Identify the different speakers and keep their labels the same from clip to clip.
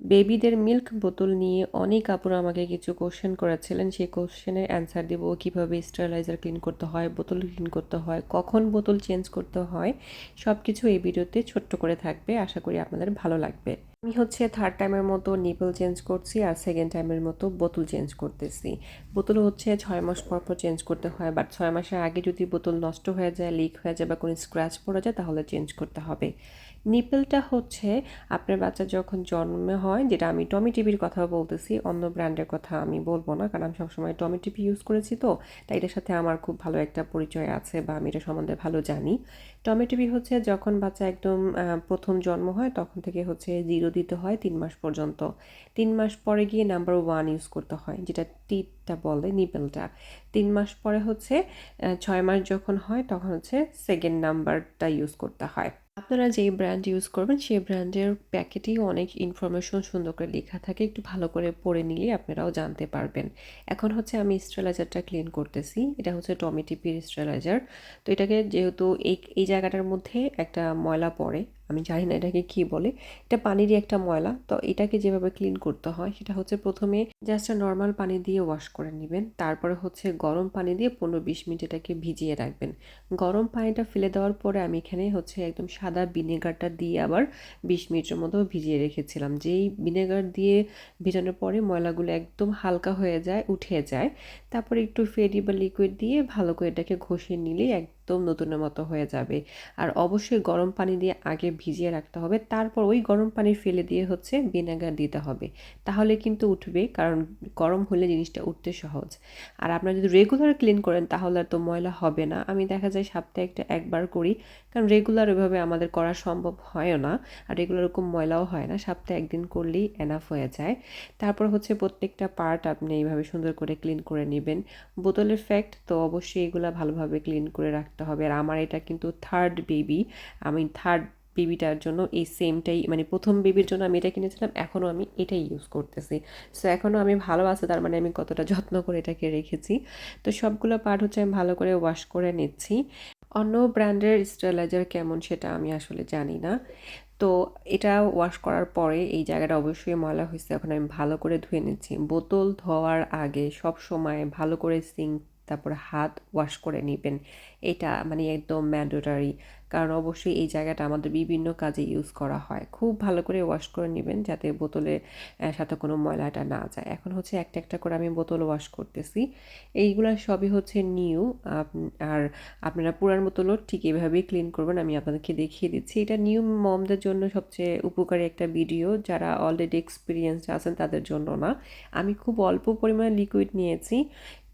Speaker 1: বেবিদের মিল্ক বোতল নিয়ে অনেক আপুরা আমাকে কিছু কোশ্চেন করেছিলেন সেই কোশ্চেনের অ্যান্সার দেবো, কীভাবে স্টারিলাইজার ক্লিন করতে হয়, বোতল ক্লিন করতে হয়, কখন বোতল চেঞ্জ করতে হয় সব কিছু এই ভিডিওতে ছোট্ট করে থাকবে। আশা করি আপনাদের ভালো লাগবে। আমি হচ্ছে থার্ড টাইমের মতো নিপল চেঞ্জ করছি আর সেকেন্ড টাইমের মতো বোতল চেঞ্জ করতেছি। বোতল হচ্ছে ছয় মাস পর পর চেঞ্জ করতে হয় বাট ছয় মাসের আগে যদি বোতল নষ্ট হয়ে যায় লিক হয়ে যায় বা কোনো স্ক্র্যাচ পড়ে যায়, তাহলে চেঞ্জ করতে হবে। নিপেলটা হচ্ছে আপনার বাচ্চা যখন জন্ম হয়, যেটা আমি টমি টিভির কথা বলতেছি, অন্য ব্র্যান্ডের কথা আমি বলব না, কারণ আমি সবসময় টমি টিভি ইউজ করেছি তো, তাই এটার সাথে আমার খুব ভালো একটা পরিচয় আছে বা আমি এটা সম্বন্ধে ভালো জানি। টমি টিভি হচ্ছে যখন বাচ্চা একদম প্রথম জন্ম হয়, তখন থেকে হচ্ছে জিরো দিতে হয় তিন মাস পর্যন্ত। তিন মাস পরে গিয়ে নাম্বার ওয়ান ইউজ করতে হয়, যেটা টিপটা বলে, নিপেলটা। তিন মাস পরে হচ্ছে ছয় মাস যখন হয় তখন হচ্ছে সেকেন্ড নাম্বারটা ইউজ করতে হয়। আপনারা যেই ব্র্যান্ড ইউজ করবেন, সেই ব্র্যান্ডের প্যাকেটেই অনেক ইনফরমেশন সুন্দর করে লেখা থাকে, একটু ভালো করে পড়ে নিলে আপনারাও জানতে পারবেন। এখন হচ্ছে আমি স্ট্রেলাইজারটা ক্লিন করতেছি, এটা হচ্ছে টমেটিপির স্ট্রেলাইজার তো এটাকে যেহেতু এই এই জায়গাটার মধ্যে একটা ময়লা পড়ে আমি জানি না এটাকে কি বলে। এটা পানিরই একটা ময়লা, তো এটাকে যেভাবে ক্লিন করতে হয়, সেটা হচ্ছে প্রথমে জাস্ট নর্মাল পানি দিয়ে ওয়াশ করে নেবেন। তারপরে হচ্ছে গরম পানি দিয়ে পনেরো বিশ মিনিট এটাকে ভিজিয়ে রাখবেন। গরম পানিটা ফেলে দেওয়ার পরে আমি এখানে হচ্ছে একদম সাদা ভিনেগারটা দিয়ে আবার বিশ মিনিটের মতো ভিজিয়ে রেখেছিলাম। যেই ভিনেগার দিয়ে ভিজানোর পরে ময়লাগুলো একদম হালকা হয়ে যায়, উঠে যায়, তারপরে একটু ফেরি বা লিকুইড দিয়ে ভালো করে এটাকে ঘষে নিলেই এক একদম নতুনের মতো হয়ে যাবে। আর অবশ্যই গরম পানি দিয়ে আগে ভিজিয়ে রাখতে হবে, তারপর ওই গরম পানি ফেলে দিয়ে হচ্ছে ভিনেগার দিতে হবে। তাহলে কিন্তু উঠবে, কারণ গরম হলে জিনিসটা উঠতে সহজ। আর আপনারা যদি রেগুলার ক্লিন করেন, তাহলে তো ময়লা হবে না। আমি দেখা যায় সপ্তাহে একটা একবার করি, কারণ রেগুলার ওইভাবে আমাদের করা সম্ভব হয়ও না। আর রেগুলার ওরকম ময়লাও হয় না, সপ্তাহে একদিন করলেই এনাফ হয়ে যায়। তারপর হচ্ছে প্রত্যেকটা পার্ট আপনি এইভাবে সুন্দর করে ক্লিন করে নেবেন। বোতলের ফ্যাক্ট তো অবশ্যই এগুলো ভালোভাবে ক্লিন করে রাখতে রাখতে হবে। আর আমার এটা কিন্তু থার্ড বেবি আমি থার্ড বেবিটার জন্য এই সেমটাই মানে প্রথম বেবির জন্য আমি এটা কিনেছিলাম, এখনও আমি এটাই ইউজ করতেছি। সো এখনও আমি ভালো আছে, তার মানে আমি কতটা যত্ন করে এটাকে রেখেছি। তো সবগুলো পার্ট হচ্ছে আমি ভালো করে ওয়াশ করে নিচ্ছি। অন্য ব্র্যান্ডের স্টেলাইজার কেমন সেটা আমি আসলে জানি না। তো এটা ওয়াশ করার পরে এই জায়গাটা অবশ্যই ময়লা হয়েছে, এখন আমি ভালো করে ধুয়ে নিচ্ছি। বোতল ধোয়ার আগে সব সময় ভালো করে সিঙ্ক তারপর হাত ওয়াশ করে নেবেন। এটা মানে একদম ম্যান্ডেটারি কারণ অবশ্যই এই জায়গাটা আমাদের বিভিন্ন কাজে ইউজ করা হয়। খুব ভালো করে ওয়াশ করে নেবেন যাতে বোতলের সাথে কোনো ময়লাটা না যায়। এখন হচ্ছে একটা একটা করে আমি বোতল ওয়াশ করতেছি। এইগুলো সবই হচ্ছে নিউ আর আপনারা পুরান বোতলও ঠিক এভাবেই ক্লিন করবেন। আমি আপনাদেরকে দেখিয়ে দিচ্ছি। এটা নিউ মমদের জন্য সবচেয়ে উপকারী একটা ভিডিও যারা অলরেডি এক্সপিরিয়েন্সড আছেন তাদের জন্য না। আমি খুব অল্প পরিমাণে লিকুইড নিয়েছি।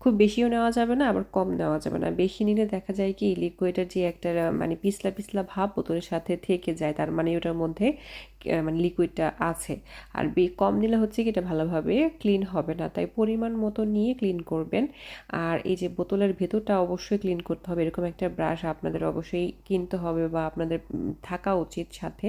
Speaker 1: খুব বেশিও নেওয়া যাবে না, আবার কম নেওয়া যাবে না। বেশি নিলে দেখা যায় কি লিকুইডের যে একটা মানে পিছলা পিছলা ভাব বোতলের সাথে থেকে যায়, তার মানে ওটার মধ্যে মানে লিকুইডটা আছে। আর বে, কম নিলে হচ্ছে কি এটা ভালোভাবে ক্লিন হবে না। তাই পরিমাণ মতো নিয়ে ক্লিন করবেন। আর এই যে বোতলের ভেতরটা অবশ্যই ক্লিন করতে হবে। এরকম একটা ব্রাশ আপনাদের অবশ্যই কিনতে হবে বা আপনাদের থাকা উচিত সাথে।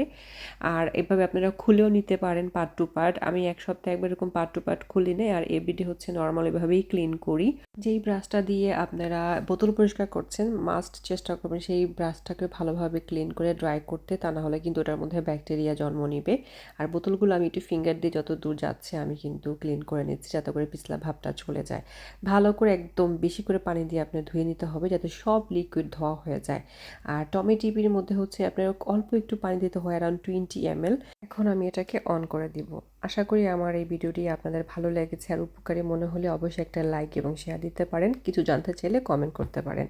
Speaker 1: আর এভাবে আপনারা খুলেও নিতে পারেন পার্ট টু পার্ট আমি এক সপ্তাহে একবার এরকম পার্ট টু পার্ট খুলি নেই। আর এবিডি হচ্ছে নর্মাল এভাবেই ক্লিন করি। যেই ব্রাশটা দিয়ে আপনারা বোতল পরিষ্কার করছেন মাস্ট চেষ্টা করবেন সেই ব্রাশটাকে ভালোভাবে ক্লিন করে ড্রাই করতে। তা না হলে কিন্তু ওটার মধ্যে ব্যাকটেরিয়া জন্ম নিবে। আর বোতলগুলো আমি একটু ফিঙ্গার দিয়ে যত দূর যাচ্ছে আমি কিন্তু ক্লিন করে নিচ্ছি যাতে করে পিছলা ভাবটা চলে যায়। ভালো করে একদম বেশি করে পানি দিয়ে আপনার ধুয়ে নিতে হবে যাতে সব লিকুইড ধোয়া হয়ে যায়। আর টমে টমেটিপির মধ্যে হচ্ছে আপনার অল্প একটু পানি দিতে হয় অ্যারাউন্ড টোয়েন্টি এম এখন আমি এটাকে অন করে দিব। আশা করি আমার এই ভিডিওটি আপনাদের ভালো লেগেছে। আর উপকারী মনে হলে অবশ্যই একটা লাইক এবং শেয়ার দিতে পারেন। কিছু জানতে চাইলে কমেন্ট করতে পারেন।